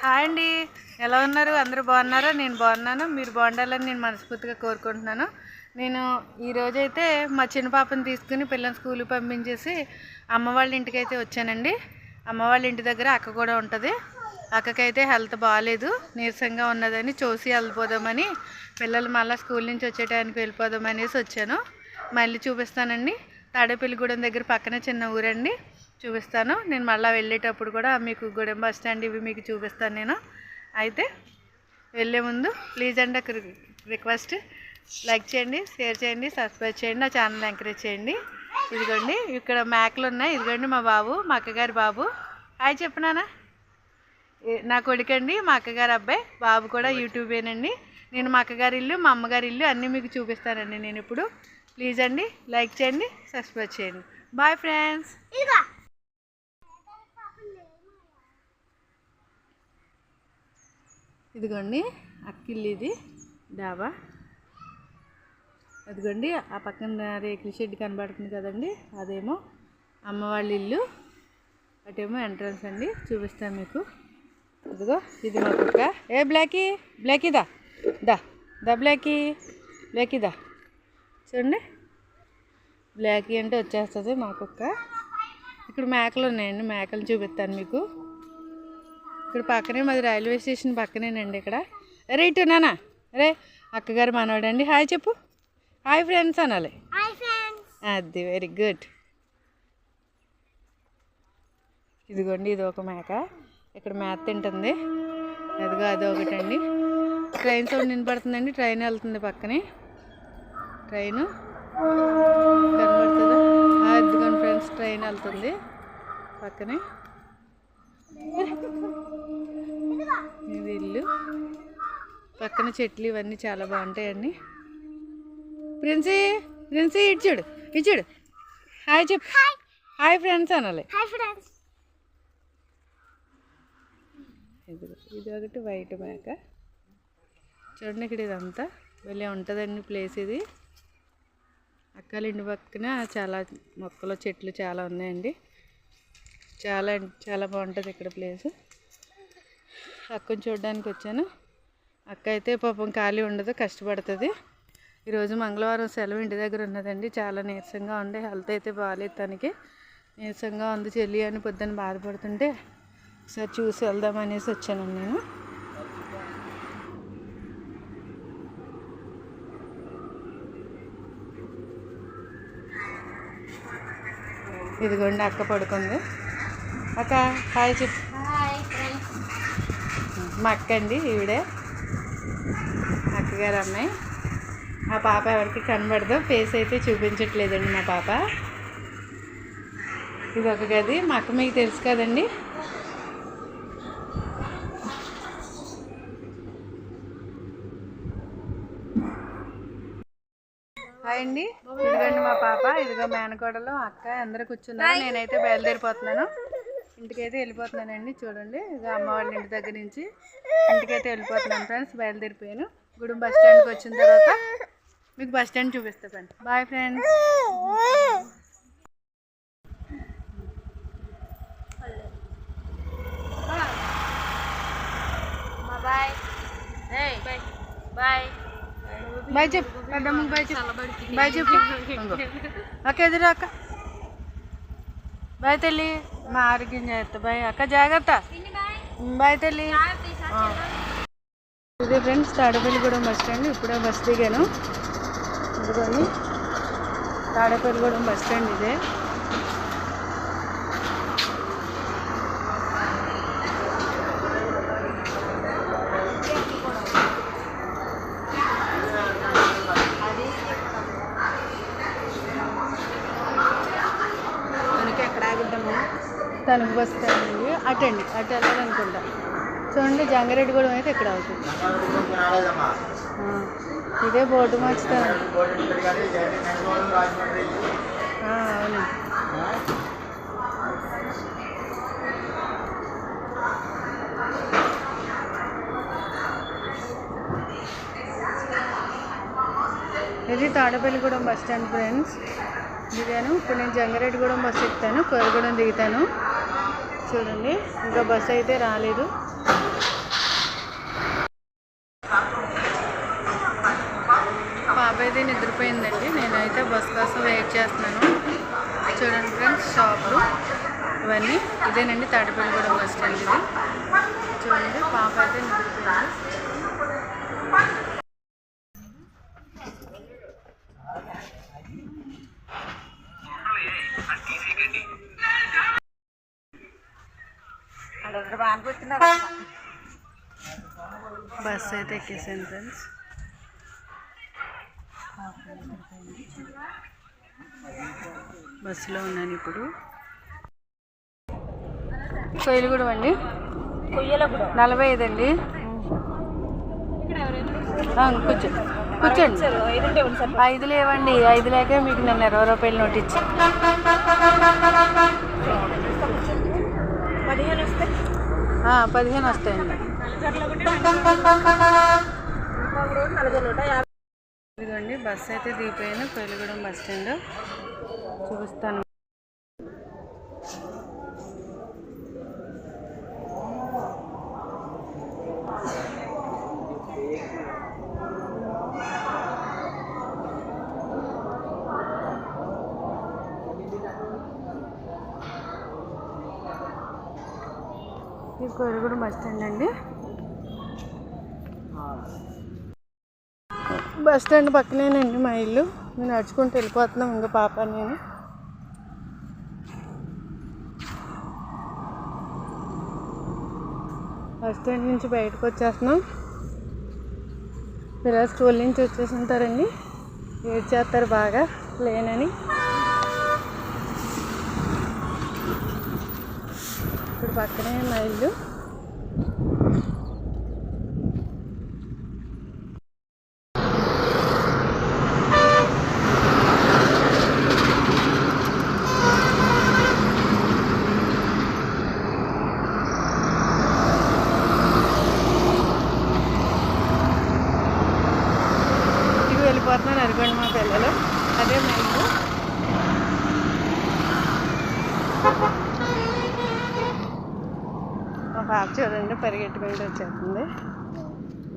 Hi అండి. ఎలా ఉన్నారు? అందరూ బాగున్నారా? నేను బాగున్నాను. మీరు బాగుండాలని నేను మనస్ఫూర్తిగా కోరుకుంటున్నాను. నేను ఈరోజు అయితే మా చిన్న పాపని తీసుకుని పిల్లల్ని స్కూల్కి పంపించేసి అమ్మ వాళ్ళ ఇంటికి అయితే వచ్చానండి. అమ్మ వాళ్ళ ఇంటి దగ్గర అక్క కూడా ఉంటుంది. అక్కకైతే హెల్త్ బాగాలేదు నీరసంగా ఉన్నదని చూసి వెళ్ళిపోదామని పిల్లలు మళ్ళీ స్కూల్ నుంచి వచ్చే టైంకి వెళ్ళిపోదాం అనేసి వచ్చాను. మళ్ళీ చూపిస్తానండి. తాడేపల్లిగూడెం దగ్గర పక్కనే చిన్న ఊరండి. చూపిస్తాను. నేను మళ్ళీ వెళ్ళేటప్పుడు కూడా మీకు గూడెం బస్ స్టాండ్ ఇవి మీకు చూపిస్తాను నేను. అయితే వెళ్ళే ముందు ప్లీజ్ అండి రిక్వెస్ట్. లైక్ చేయండి షేర్ చేయండి సబ్స్క్రైబ్ చేయండి నా ఛానల్ ఎంకరేజ్ చేయండి. ఇదిగోండి ఇక్కడ మేకలు ఉన్నాయి. ఇదిగోండి మా బాబు మా అక్కగారి బాబు. హాయ్ చెప్పినానా నా కొడుకండి మా అక్కగారు అబ్బాయి. బాబు కూడా యూట్యూబేనండి. నేను మా అక్కగారి ఇల్లు మా అమ్మగారి ఇల్లు అన్నీ మీకు చూపిస్తానండి నేను ఇప్పుడు. ప్లీజ్ అండి లైక్ చేయండి సబ్స్క్రైబ్ చేయండి. Bye friends. ఇదిగోండి అక్కిల్లిది డాబా. అదిగోండి ఆ పక్కన రేకుల షెడ్ కనబడుతుంది కదండి అదేమో అమ్మ వాళ్ళ ఇల్లు అటేమో ఎంట్రన్స్ అండి చూపిస్తాను మీకు. అదిగో ఇది మా కుక్క. ఏ బ్లాకీ బ్లాకీ దా దా దా బ్లాకీ బ్లాకీ దా. చూడండి బ్లాకీ అంటే వచ్చేస్తుంది మా కుక్క. ఇక్కడ మేకలు ఉన్నాయండి మేకలు చూపిస్తాను మీకు. ఇక్కడ పక్కనే మాది రైల్వే స్టేషన్ పక్కనేనండి ఇక్కడ. అరే ఇటు నానా. అరే అక్కగారు మనవాడండి. హాయ్ చెప్పు. హాయ్ ఫ్రెండ్స్ అనాలి. అది వెరీ గుడ్. ఇదిగోండి ఇది ఒక మేక. ఇక్కడ మేత తింటుంది. అదిగో అది ఒకటండి. ట్రైన్ సౌండ్ వినపడుతుందండి. ట్రైన్ వెళ్తుంది పక్కనే. ట్రైన్. కనబడుతుందా? ఆ, ఇదిగోండి ఫ్రెండ్స్ ట్రైన్ వెళ్తుంది పక్కనే. ఇది ఇల్లు పక్కన చెట్లు ఇవన్నీ చాలా బాగుంటాయండి. ప్రిన్సీ ప్రిన్సీ ఇటు చూడు ఇటు చూడు. హాయ్ చెప్పు. హాయ్. ఫ్రెండ్స్ అనాలి. ఇది ఇది ఒకటి వైట్ మేక. చూడండి ఇక్కడ ఇదంతా. వెళ్ళే ఉంటుందండి ప్లేస్ ఇది. అక్కల ఇంటి పక్కన చాలా మొక్కలు చెట్లు చాలా ఉన్నాయండి. చాలా చాలా బాగుంటుంది ఇక్కడ ప్లేస్. అక్కని చూడడానికి వచ్చాను. అక్క అయితే పాపం ఖాళీ ఉండదు కష్టపడుతుంది. ఈరోజు మంగళవారం సెలవు ఇంటి దగ్గర ఉన్నదండి. చాలా నీరసంగా ఉండే హెల్త్ అయితే బాగాలేదు తనకి. నీరసంగా ఉంది చెల్లి అని పొద్దున్న బాధపడుతుంటే ఒకసారి చూసి వెళ్దాం అనేసి వచ్చాను నేను. ఇదిగోండి అక్క పడుకుంది. అక్క హాయ్ చెప్పు. మా అక్క అండి ఈవిడే. అక్కగారు అమ్మాయి. ఆ పాప ఎవరికి కనబడదు ఫేస్ అయితే చూపించట్లేదండి మా పాప. ఇది ఒక గది మా అక్క మీకు తెలుసు కదండి. హాయ్ అండి. ఇదిగోండి మా పాప ఇదిగో మేనకోడలు అక్క అందరూ కూర్చున్నారు. నేనైతే బయలుదేరిపోతున్నాను. ఇంటికైతే వెళ్ళిపోతున్నానండి. చూడండి ఇక అమ్మ వాళ్ళ ఇంటి దగ్గర నుంచి ఇంటికైతే వెళ్ళిపోతున్నాను ఫ్రెండ్స్ బయలుదేరిపోయాను. గుడి బస్ స్టాండ్కి వచ్చిన తర్వాత మీకు బస్ స్టాండ్ చూపిస్తా friends. Bye friends. Bye. Bye. Bye. Bye చెప్పు. బాయ్ చెప్పు. బాయ్ చెప్పు. ఓకే అక్క అక్క బాయ్ తల్లి. మా ఆరోగ్యం జాగ్రత్త బాయ్. అక్క జాగ్రత్త. బాయ్? తల్లి. ఇదే ఫ్రెండ్స్ తాడేపల్లిగూడెం బస్ స్టాండ్. ఇప్పుడే బస్ దిగాను. ఇదిగోని తాడేపల్లిగూడెం బస్ స్టాండ్ ఇదే. తణుకు బస్ స్టాండ్ అండి అటండి అటు వెళ్ళాలనుకుంటా. చూడండి జంగారెడ్డిగూడెం అయితే ఇక్కడ అవుతుంది. ఇదే బోర్డు మార్చుతాను. అవును ఇది తాడపల్లిగూడెం బస్ స్టాండ్ ఫ్రెండ్స్. దిగాను ఇప్పుడు నేను జంగారెడ్డిగూడెం బస్ ఎక్కుతాను కొరగూడెం దిగుతాను. చూడండి. ఇంకా బస్ అయితే రాలేదు. బాబాయ్ది నిద్రపోయిందండి. నేనైతే బస్ కోసం వెయిట్ చేస్తున్నాను. చూడండి ఫ్రెండ్స్ షాపులు ఇవన్నీ. ఇదేనండి తాటిపల్లిగూడెం బస్ స్టాండ్ ఇది. చూడండి పాప అయితే నిద్రపోయింది. బస్ అయితే ఎక్కేసాను ఫ్రెండ్స్ బస్సులో ఉన్నాను ఇప్పుడు. కొయ్యలగూడెం అండి? నలభై ఐదు అండి. కూర్చో. కూర్చోండి. ఐదు లేవండి. ఐదు లేక మీకు నన్ను ఇరవై రూపాయలు నోట్ ఇచ్చి ఆ, పదిహేను వస్తాయండి. ఇదిగోండి బస్సు అయితే దిగిపోయాను పెళ్ళిగూడెం బస్ స్టాండ్. చూపిస్తాను. ఇది కొయ్యలగూడెం బస్ స్టాండ్ అండి బస్ స్టాండ్ పక్కనేనండి మా ఇల్లు. మేము నడుచుకుంటూ వెళ్ళిపోతున్నాం ఇంకా పాప నేను. బస్ స్టాండ్ నుంచి బయటకు వచ్చేస్తున్నాం. పిల్లలు స్కూల్ నుంచి వచ్చేసి ఉంటారండి. ఏడ్ చేస్తారు బాగా లేనని. పక్కనే మా ఇల్లు ఇంటికి వెళ్ళిపోతున్నాను అనుకోండి మా పిల్లలు అదే మా ఇల్లు మా పాప చూడండి పరిగెట్టుకుంటూ వచ్చేస్తుంది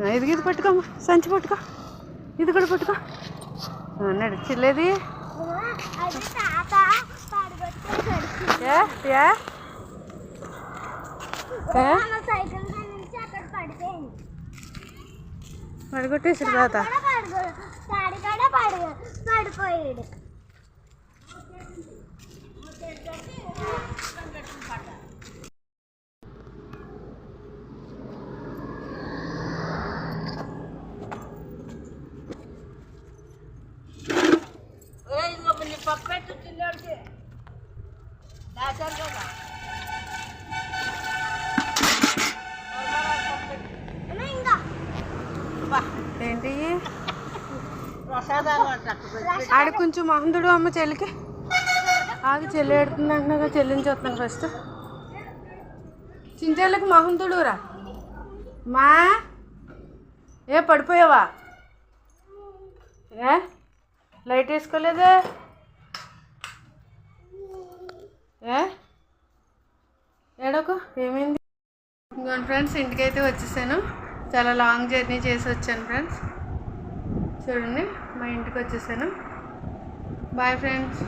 ఇది ఇది పట్టుకోమ్మా సంచి పట్టుకో. ఇది కూడా పట్టుకో. నడిచిల్లేది పడగొట్టేసాడు తాత. పడిపోయాడు ఏ ఏ ఏ మన సైకిల్ మీద నుంచి అక్కడ పడిపోయింది పడగొట్టేసారు తాత కూడా పడుకో తాడి కూడా ఏంటి? ఆడ కొంచెం మహంతుడు అమ్మ చెల్లికి. ఆగి చెల్లి ఎడుతుంది అంటున్నాగా చెల్లిని ఫస్ట్. చించెళ్ళకి మహంతుడు రా మా? ఏ పడిపోయావా? ఏ? లైట్ వేసుకోలేదే? ఏ? ఏడోకు? ఏమైంది? ఇంకోండి ఫ్రెండ్స్ ఇంటికైతే వచ్చేసాను. చాలా లాంగ్ జర్నీ చేసి వచ్చాను ఫ్రెండ్స్. చూడండి మా ఇంటికి వచ్చేసాను. Bye friends.